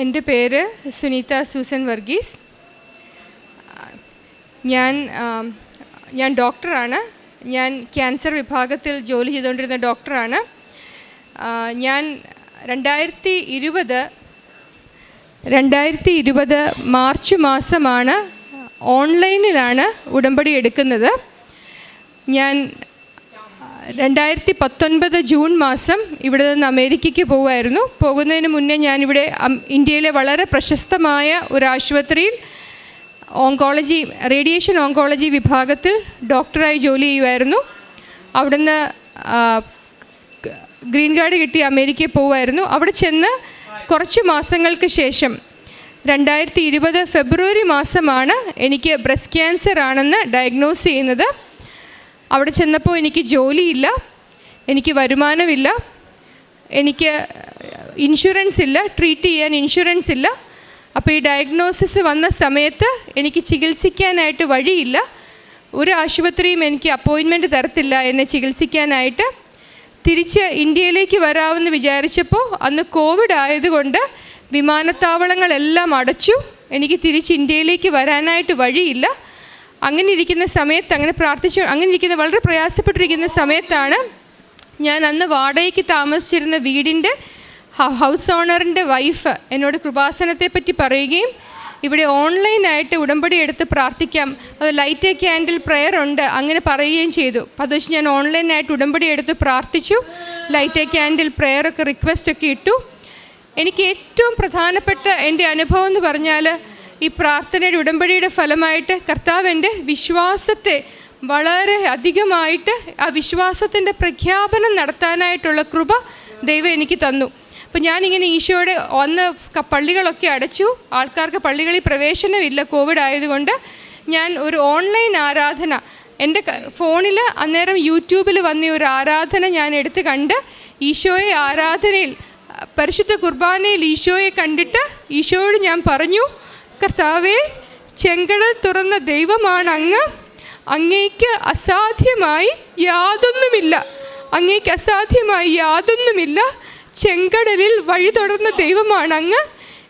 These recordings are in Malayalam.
എന്റെ പേര് സുനീത സൂസൻ വർഗീസ്. ഞാൻ ഞാൻ ഡോക്ടറാണ്. ഞാൻ ക്യാൻസർ വിഭാഗത്തിൽ ജോലി ചെയ്തുകൊണ്ടിരുന്ന ഡോക്ടറാണ്. ഞാൻ രണ്ടായിരത്തി ഇരുപത് രണ്ടായിരത്തി ഇരുപത് മാർച്ച് മാസമാണ് ഓൺലൈനിലാണ് ഉടമ്പടി എടുക്കുന്നത്. ഞാൻ രണ്ടായിരത്തി പത്തൊൻപത് ജൂൺ മാസം ഇവിടെ നിന്ന് അമേരിക്കയ്ക്ക് പോകുമായിരുന്നു. പോകുന്നതിന് മുന്നേ ഞാനിവിടെ ഇന്ത്യയിലെ വളരെ പ്രശസ്തമായ ഒരു ആശുപത്രിയിൽ ഓങ്കോളജി റേഡിയേഷൻ ഓങ്കോളജി വിഭാഗത്തിൽ ഡോക്ടറായി ജോലി ചെയ്യുമായിരുന്നു. അവിടുന്ന് ഗ്രീൻ കാർഡ് കിട്ടി അമേരിക്കയിൽ പോകുമായിരുന്നു. അവിടെ ചെന്ന് കുറച്ച് മാസങ്ങൾക്ക് ശേഷം രണ്ടായിരത്തി ഇരുപത് ഫെബ്രുവരി മാസമാണ് എനിക്ക് ബ്രസ്റ്റ് ക്യാൻസർ ആണെന്ന് ഡയഗ്നോസ് ചെയ്യുന്നത്. അവിടെ ചെന്നപ്പോൾ എനിക്ക് ജോലിയില്ല എനിക്ക് വരുമാനമില്ല എനിക്ക് ഇൻഷുറൻസ് ഇല്ല ട്രീറ്റ് ചെയ്യാൻ ഇൻഷുറൻസ് ഇല്ല അപ്പോൾ ഈ ഡയഗ്നോസിസ് വന്ന സമയത്ത് എനിക്ക് ചികിത്സിക്കാനായിട്ട് വഴിയില്ല. ഒരു ആശുപത്രിയും എനിക്ക് അപ്പോയിൻമെന്റ് തരത്തില്ല എന്നെ ചികിത്സിക്കാനായിട്ട്. തിരിച്ച് ഇന്ത്യയിലേക്ക് വരാമെന്ന് വിചാരിച്ചപ്പോൾ അന്ന് കോവിഡ് ആയതുകൊണ്ട് വിമാനത്താവളങ്ങളെല്ലാം അടച്ചു. എനിക്ക് തിരിച്ച് ഇന്ത്യയിലേക്ക് വരാനായിട്ട് വഴിയില്ല. അങ്ങനെ ഇരിക്കുന്ന സമയത്ത് അങ്ങനെ പ്രാർത്ഥിച്ചു അങ്ങനെ ഇരിക്കുന്ന വളരെ പ്രയാസപ്പെട്ടിരിക്കുന്ന സമയത്താണ് ഞാൻ അന്ന് വാടകയ്ക്ക് താമസിച്ചിരുന്ന വീടിന്റെ ഹൗസ് ഓണറിന്റെ വൈഫ് എന്നോട് കൃപാസനത്തെ പറ്റി പറയുകയും ഇവിടെ ഓൺലൈനായിട്ട് ഉടമ്പടി എടുത്ത് പ്രാർത്ഥിക്കാം. അത് ലൈറ്റ് എ ക്യാൻഡിൽ പ്രെയർ ഉണ്ട്. അങ്ങനെ പറയുകയും ചെയ്തു. അത് വെച്ച് ഞാൻ ഓൺലൈനായിട്ട് ഉടമ്പടി എടുത്ത് പ്രാർത്ഥിച്ചു. ലൈറ്റ് എ ക്യാൻഡിൽ പ്രെയറൊക്കെ റിക്വസ്റ്റ് ഒക്കെ ഇട്ടു. എനിക്ക് ഏറ്റവും പ്രധാനപ്പെട്ട എന്റെ അനുഭവം എന്ന് പറഞ്ഞാൽ ഈ പ്രാർത്ഥനയുടെ ഉടമ്പടിയുടെ ഫലമായിട്ട് കർത്താവ് എന്റെ വിശ്വാസത്തെ വളരെ അധികമായിട്ട് ആ വിശ്വാസത്തിന്റെ പ്രഖ്യാപനം നടത്താനായിട്ടുള്ള കൃപ ദൈവം എനിക്ക് തന്നു. അപ്പം ഞാനിങ്ങനെ ഈശോയുടെ ഒന്ന് പള്ളികളൊക്കെ അടച്ചു. ആൾക്കാർക്ക് പള്ളികളിൽ പ്രവേശനമില്ല കോവിഡ് ആയതുകൊണ്ട് ഞാൻ ഒരു ഓൺലൈൻ ആരാധന എന്റെ ഫോണിൽ അന്നേരം യൂട്യൂബിൽ വന്ന ഒരു ആരാധന ഞാൻ എടുത്ത് കണ്ട് ഈശോയെ ആരാധനയിൽ പരിശുദ്ധ കുർബാനയിൽ ഈശോയെ കണ്ടിട്ട് ഈശോയോട് ഞാൻ പറഞ്ഞു കർത്താവേ ചെങ്കടൽ തുറന്ന ദൈവമാണ് അങ്ങ്. അങ്ങേക്ക് അസാധ്യമായി യാതൊന്നുമില്ല. അങ്ങേക്ക് അസാധ്യമായി യാതൊന്നുമില്ല. ചെങ്കടലിൽ വഴി തുടർന്ന ദൈവമാണ് അങ്ങ്.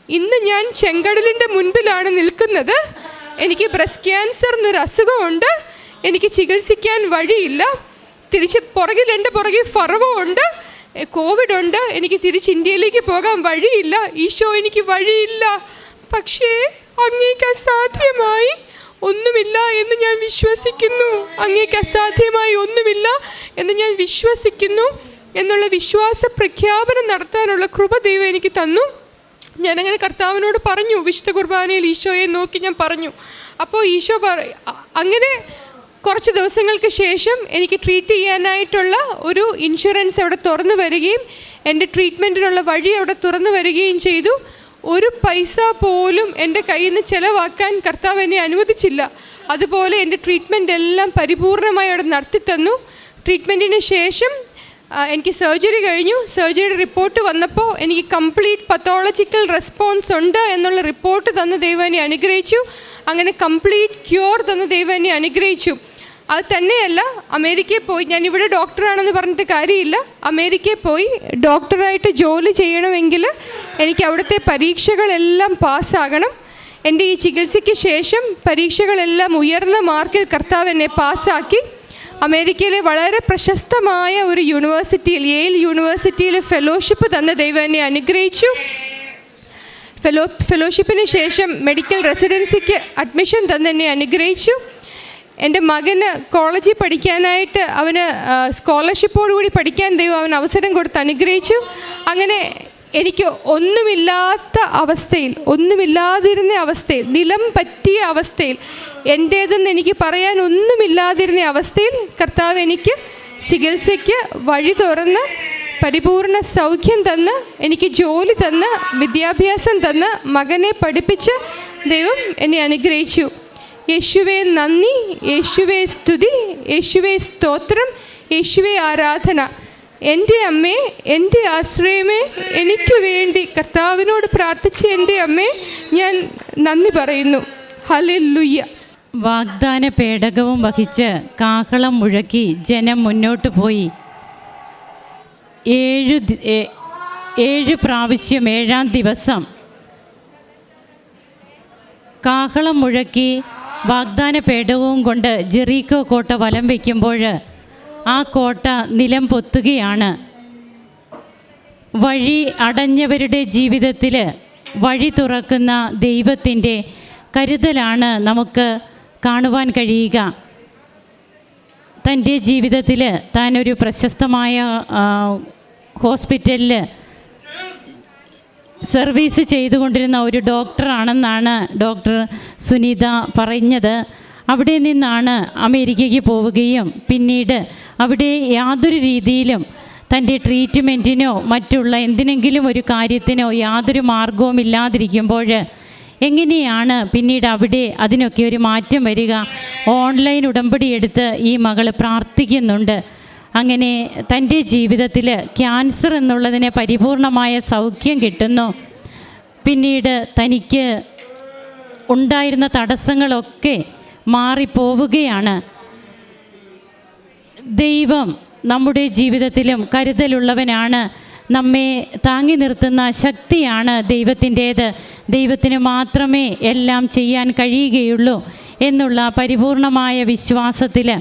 ഇന്ന് ഞാൻ ചെങ്കടലിന്റെ മുൻപിലാണ് നിൽക്കുന്നത്. എനിക്ക് ബ്രസ്റ്റ് ക്യാൻസർ എന്നൊരു അസുഖമുണ്ട്. എനിക്ക് ചികിത്സിക്കാൻ വഴിയില്ല. തിരിച്ച് പുറകിൽ എന്റെ പുറകിൽ ഫറവുണ്ട്. കോവിഡ് ഉണ്ട് എനിക്ക് തിരിച്ച് ഇന്ത്യയിലേക്ക് പോകാൻ വഴിയില്ല. ഈശോ എനിക്ക് വഴിയില്ല. പക്ഷേ അങ്ങേക്ക് അസാധ്യമായി ഒന്നുമില്ല എന്ന് ഞാൻ വിശ്വസിക്കുന്നു. അങ്ങേക്ക് അസാധ്യമായി ഒന്നുമില്ല എന്ന് ഞാൻ വിശ്വസിക്കുന്നു എന്നുള്ള വിശ്വാസ പ്രഖ്യാപനം നടത്താനുള്ള കൃപ ദൈവം എനിക്ക് തന്നു. ഞാനങ്ങനെ കർത്താവിനോട് പറഞ്ഞു വിശുദ്ധ കുർബാനയിൽ ഈശോയെ നോക്കി ഞാൻ പറഞ്ഞു. അപ്പോൾ ഈശോ പറ അങ്ങനെ കുറച്ച് ദിവസങ്ങൾക്ക് ശേഷം എനിക്ക് ട്രീറ്റ് ചെയ്യാനായിട്ടുള്ള ഒരു ഇൻഷുറൻസ് അവിടെ തുറന്നു വരികയും എന്റെ ട്രീറ്റ്മെന്റിനുള്ള വഴി അവിടെ തുറന്നു വരികയും ചെയ്തു. ഒരു പൈസ പോലും എന്റെ കയ്യിൽ നിന്ന് ചിലവാക്കാൻ കർത്താവ് എന്നെ അനുവദിച്ചില്ല. അതുപോലെ എന്റെ ട്രീറ്റ്മെന്റ് എല്ലാം പരിപൂർണമായി അവിടെ നടത്തിത്തന്നു. ട്രീറ്റ്മെന്റിന് ശേഷം എനിക്ക് സർജറി കഴിഞ്ഞു. സർജറിയുടെ റിപ്പോർട്ട് വന്നപ്പോൾ എനിക്ക് കംപ്ലീറ്റ് പത്തോളജിക്കൽ റെസ്പോൺസ് ഉണ്ട് എന്നുള്ള റിപ്പോർട്ട് തന്ന ദൈവം എന്നെ അനുഗ്രഹിച്ചു. അങ്ങനെ കംപ്ലീറ്റ് ക്യൂർ തന്ന ദൈവം എന്നെ അനുഗ്രഹിച്ചു. അത് തന്നെയല്ല അമേരിക്കയിൽ പോയി ഞാൻ ഇവിടെ ഡോക്ടറാണെന്ന് പറഞ്ഞിട്ട് കാര്യമില്ല. അമേരിക്കയിൽ പോയി ഡോക്ടറായിട്ട് ജോലി ചെയ്യണമെങ്കിൽ എനിക്ക് അവിടുത്തെ പരീക്ഷകളെല്ലാം പാസ്സാകണം. എന്റെ ഈ ചികിത്സയ്ക്ക് ശേഷം പരീക്ഷകളെല്ലാം ഉയർന്ന മാർക്കിൽ കർത്താവ് എന്നെ പാസ്സാക്കി. അമേരിക്കയിലെ വളരെ പ്രശസ്തമായ ഒരു യൂണിവേഴ്സിറ്റിയിൽ യേൽ യൂണിവേഴ്സിറ്റിയിൽ ഫെലോഷിപ്പ് തന്ന ദൈവം എന്നെ അനുഗ്രഹിച്ചു. ഫെലോ ഫെലോഷിപ്പിന് ശേഷം മെഡിക്കൽ റെസിഡൻസിക്ക് അഡ്മിഷൻ തന്നെ അനുഗ്രഹിച്ചു. എന്റെ മകന് കോളേജിൽ പഠിക്കാനായിട്ട് അവന് സ്കോളർഷിപ്പോടുകൂടി പഠിക്കാൻ ദൈവം അവന് അവസരം കൊടുത്ത് അനുഗ്രഹിച്ചു. അങ്ങനെ എനിക്ക് ഒന്നുമില്ലാത്ത അവസ്ഥയിൽ ഒന്നുമില്ലാതിരുന്ന അവസ്ഥയിൽ നിലം പറ്റിയ അവസ്ഥയിൽ എന്റേതെന്ന് എനിക്ക് പറയാൻ ഒന്നുമില്ലാതിരുന്ന അവസ്ഥയിൽ കർത്താവ് എനിക്ക് ചികിത്സയ്ക്ക് വഴി തുറന്ന് പരിപൂർണ സൗഖ്യം തന്ന് എനിക്ക് ജോലി തന്ന് വിദ്യാഭ്യാസം തന്ന് മകനെ പഠിപ്പിച്ച് ദൈവം എന്നെ അനുഗ്രഹിച്ചു. യേശുവെ നന്ദി യേശുവെ സ്തുതി യേശുവെ സ്തോത്രം യേശുവെ ആരാധന. എന്റെ അമ്മേ എന്റെ ആശ്രയമേ എനിക്ക് വേണ്ടി കർത്താവിനോട് പ്രാർത്ഥിച്ച എന്റെ അമ്മേ ഞാൻ നന്ദി പറയുന്നു. ഹലുയ്യ വാഗ്ദാന പേടകവും വഹിച്ച് കാഹളം മുഴക്കി ജനം മുന്നോട്ട് പോയി. ഏഴ് ഏഴ് പ്രാവശ്യം ഏഴാം ദിവസം കാഹളം മുഴക്കി വാഗ്ദാന പേടവും കൊണ്ട് ജെറീക്കോ കോട്ട വലം വയ്ക്കുമ്പോൾ ആ കോട്ട നിലം പൊത്തുകയാണ്. വഴി അടഞ്ഞവരുടെ ജീവിതത്തിൽ വഴി തുറക്കുന്ന ദൈവത്തിന്റെ കരുതലാണ് നമുക്ക് കാണുവാൻ കഴിയുക. തന്റെ ജീവിതത്തിൽ താൻ ഒരു പ്രശസ്തമായ ഹോസ്പിറ്റലിൽ സർവീസ് ചെയ്തുകൊണ്ടിരുന്ന ഒരു ഡോക്ടറാണെന്നാണ് ഡോക്ടർ സുനിത പറഞ്ഞത് അവിടെ നിന്നാണ് അമേരിക്കയ്ക്ക് പോവുകയും പിന്നീട് അവിടെ യാതൊരു രീതിയിലും തന്റെ ട്രീറ്റ്മെന്റിനോ മറ്റുള്ള എന്തിനെങ്കിലും ഒരു കാര്യത്തിനോ യാതൊരു മാർഗവും ഇല്ലാതിരിക്കുമ്പോൾ എങ്ങനെയാണ് പിന്നീട് അവിടെ അതിനൊക്കെ ഒരു മാറ്റം വരിക? ഓൺലൈൻ ഉടമ്പടി എടുത്ത് ഈ മകൾ പ്രാർത്ഥിക്കുന്നുണ്ട്. അങ്ങനെ തന്റെ ജീവിതത്തിൽ ക്യാൻസർ എന്നുള്ളതിന് പരിപൂർണമായ സൗഖ്യം കിട്ടുന്നു. പിന്നീട് തനിക്ക് ഉണ്ടായിരുന്ന തടസ്സങ്ങളൊക്കെ മാറിപ്പോവുകയാണ്. ദൈവം നമ്മുടെ ജീവിതത്തിലും കരുതലുള്ളവനാണ്. നമ്മെ താങ്ങി നിർത്തുന്ന ശക്തിയാണ് ദൈവത്തിന്റേത്. ദൈവത്തിന് മാത്രമേ എല്ലാം ചെയ്യാൻ കഴിയുകയുള്ളൂ എന്നുള്ള പരിപൂർണമായ വിശ്വാസത്തിൽ